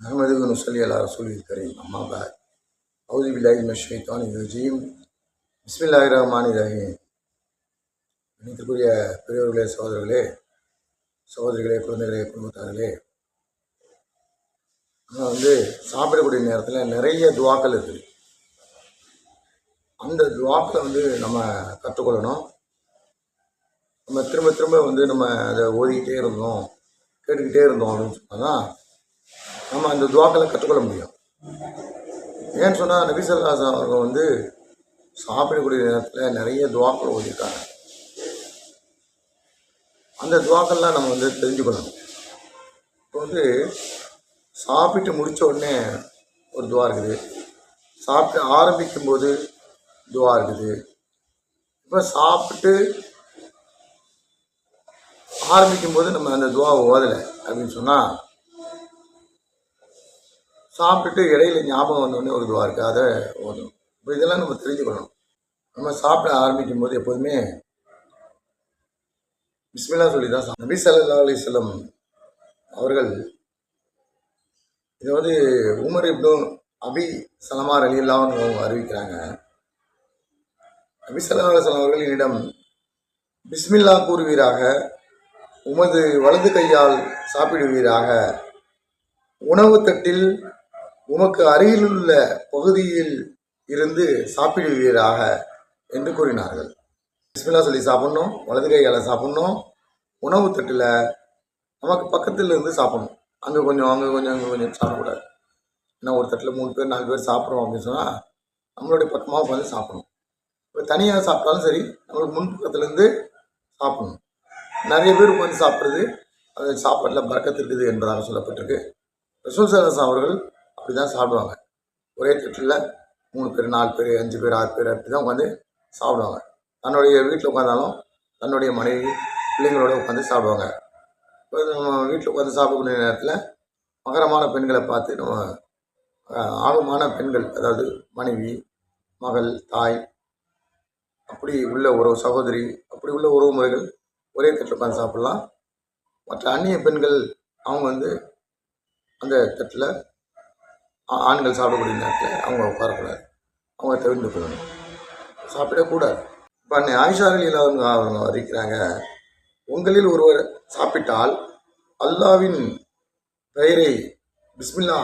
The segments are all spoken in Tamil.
نحمده ونصلي على رسوله الكريم أما بعد أعوذ بالله من الشيطان الرجيم بسم الله الرحمن الرحيم இணைத்துக்குரிய பெரியவர்களே சகோதரர்களே சகோதரிகளே குழந்தைகளே குடும்பத்தார்களே நம்ம வந்து சாப்பிடக்கூடிய நேரத்தில் நிறைய துவாக்கள் இருக்குது அந்த துவாக்களை வந்து நம்ம கற்றுக்கொள்ளணும் நம்ம திரும்ப திரும்ப வந்து நம்ம அதை ஓதிக்கிட்டே இருந்தோம் கேட்டுக்கிட்டே இருந்தோம் அப்படின்னு சொன்னால் தான் நம்ம அந்த துவாக்களை கற்றுக்கொள்ள முடியும். ஏன்னு சொன்னால் நபிசல்லாசன் அவங்க வந்து சாப்பிடக்கூடிய நேரத்தில் நிறைய துவாக்கள் ஓதியிருக்காங்க. அந்த துவாக்கள்லாம் நம்ம வந்து தெரிஞ்சுக்கணும். இப்போ வந்து சாப்பிட்டு முடித்த உடனே ஒரு துவா இருக்குது. சாப்பிட்டு ஆரம்பிக்கும் போது துவா இருக்குது. இப்போ சாப்பிட்டு ஆரம்பிக்கும் போது நம்ம அந்த துவாவை ஓதலை அப்படின்னு சொன்னால் சாப்பிட்டுட்டு இடையில ஞாபகம் வந்தோடனே ஒரு இதுவாக இருக்குது அதை ஓதணும் இப்போ இதெல்லாம் நம்ம தெரிஞ்சுக்கணும். நம்ம சாப்பிட ஆரம்பிக்கும் போது எப்போதுமே பிஸ்மில்லா சொல்லி தான் நபி சல்லா அலிஸ்லம் அவர்கள் இதை வந்து உமர் இப்னு அபி சலமார் அலி இல்லாமல் அறிவிக்கிறாங்க. நபி சல்லா அலிஸ்லாம் அவர்கள் என்னிடம் பிஸ்மில்லா கூறுவீராக உமது வலது கையால் சாப்பிடுவீராக உணவு தட்டில் உமக்கு அருகிலுள்ள பகுதியில் இருந்து சாப்பிடுவீராக என்று கூறினார்கள். பிஸ்மில்லா சொல்லி சாப்பிட்ணும் வலது கையால் சாப்பிட்ணும் உணவு தட்டில் நமக்கு பக்கத்தில் இருந்து சாப்பிட்ணும். அங்கே கொஞ்சம் அங்கே கொஞ்சம் அங்கே கொஞ்சம் சாப்பிடக்கூடாது. ஏன்னா ஒரு தட்டில் மூணு பேர் நாலு பேர் சாப்பிட்றோம் அப்படின்னு சொன்னால் நம்மளுடைய பக்கமாக உட்காந்து சாப்பிடணும். இப்போ தனியாக சாப்பிட்டாலும் சரி நம்மளுக்கு முன்பக்கத்துலேருந்து சாப்பிடணும். நிறைய பேர் உட்காந்து சாப்பிட்றது அது சாப்பாட்டில் பறக்கத்து இருக்குது என்பதாக சொல்லப்பட்டிருக்கு. ரசூல் சலாசம் அவர்கள் அப்படி தான் சாப்பிடுவாங்க. ஒரே தட்டில் மூணு பேர் நாலு பேர் அஞ்சு பேர் ஆறு பேர் அப்படி தான் உட்காந்து சாப்பிடுவாங்க. தன்னுடைய வீட்டில் உட்காந்தாலும் தன்னுடைய மனைவி பிள்ளைங்களோட உட்காந்து சாப்பிடுவாங்க. இப்போ நம்ம வீட்டில் உட்காந்து சாப்பிடக்கூடிய நேரத்தில் மகரமான பெண்களை பார்த்து நம்ம ஆழமான ஆர்வமான பெண்கள் அதாவது மனைவி மகள் தாய் அப்படி உள்ள உறவு சகோதரி அப்படி உள்ள உறவு முறைகள் ஒரே தட்டில் உட்காந்து சாப்பிட்லாம். மற்ற அந்நிய பெண்கள் அவங்க வந்து அந்த தட்டில் ஆண்கள் சாப்பிடக்கூடிய நேரத்தில் அவங்க உட்காரக்கூடாது. அவங்க தவிர்த்து கொள்ளணும். சாப்பிடக்கூடாது இப்போ அன்னை ஆயிஷா இல்லாதவங்க அவங்க அவங்க அறிவிக்கிறாங்க உங்களில் ஒருவர் சாப்பிட்டால் அல்லாவின் பெயரை பிஸ்மில்லா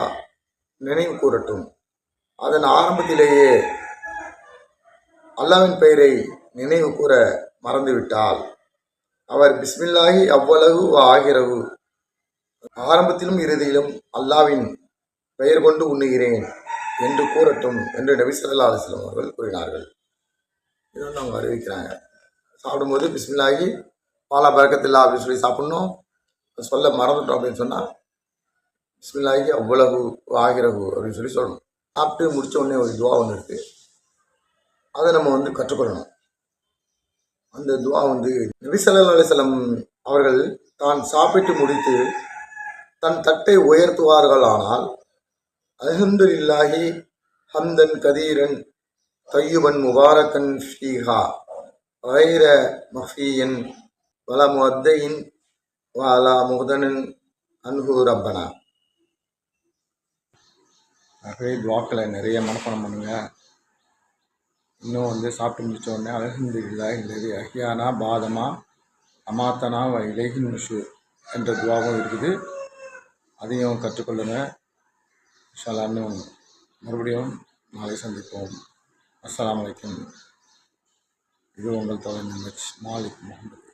நினைவு கூறட்டும். அதன் ஆரம்பத்திலேயே அல்லாவின் பெயரை நினைவு கூற மறந்துவிட்டால் அவர் பிஸ்மில்லாஹி அவ்வளவு ஆகிறவு ஆரம்பத்திலும் இறுதியிலும் அல்லாவின் பெயர் கொண்டு உண்ணுகிறேன் என்று கூறட்டும் என்று நபி ஸல்லல்லாஹு அவர்கள் கூறினார்கள். இதை வந்து அவங்க அறிவிக்கிறாங்க. சாப்பிடும்போது பிஸ்மில்லாகி பாலா பறக்கத்தில்லா அப்படின்னு சொல்லி சாப்பிட்ணும். சொல்ல மறந்துட்டோம் அப்படின்னு சொன்னால் பிஸ்மில்லாகி அவ்வளவு ஆகிறகு அப்படின்னு சொல்லி சொல்லணும். சாப்பிட்டு முடித்த உடனே ஒரு துவா ஒன்று இருக்குது அதை நம்ம வந்து கற்றுக்கொள்ளணும். அந்த துவா வந்து நபி ஸல்லல்லாஹு அவர்கள் தான் சாப்பிட்டு முடித்து தன் தட்டை உயர்த்துவார்கள் ஆனால் இல்லாஹி ஹம்தன் கதீரன் தையுபன் முபாரக்கன் ஃபீஹா. வைர மஃபியன் வல முத்தையின் வாலா முகதனன் அன்ஹூ ரப்பனா. நிறைய துவாக்களை நிறைய மனப்பணம் பண்ணுங்க. இன்னும் வந்து சாப்பிட்டு முடிச்ச உடனே அலஹம்துல்லா இல்லது அஹியானா பாதமா அமாத்தனா வ இலகின் முஷு என்ற துவாவும் இருக்குது. அதையும் கற்றுக்கொள்ளுங்க. இன்ஷா மறுபடியும் நாளை சந்திப்போம். அஸ்லாம் வலைக்கம் இது உங்கள் தோழன் மாலிக் முகமது.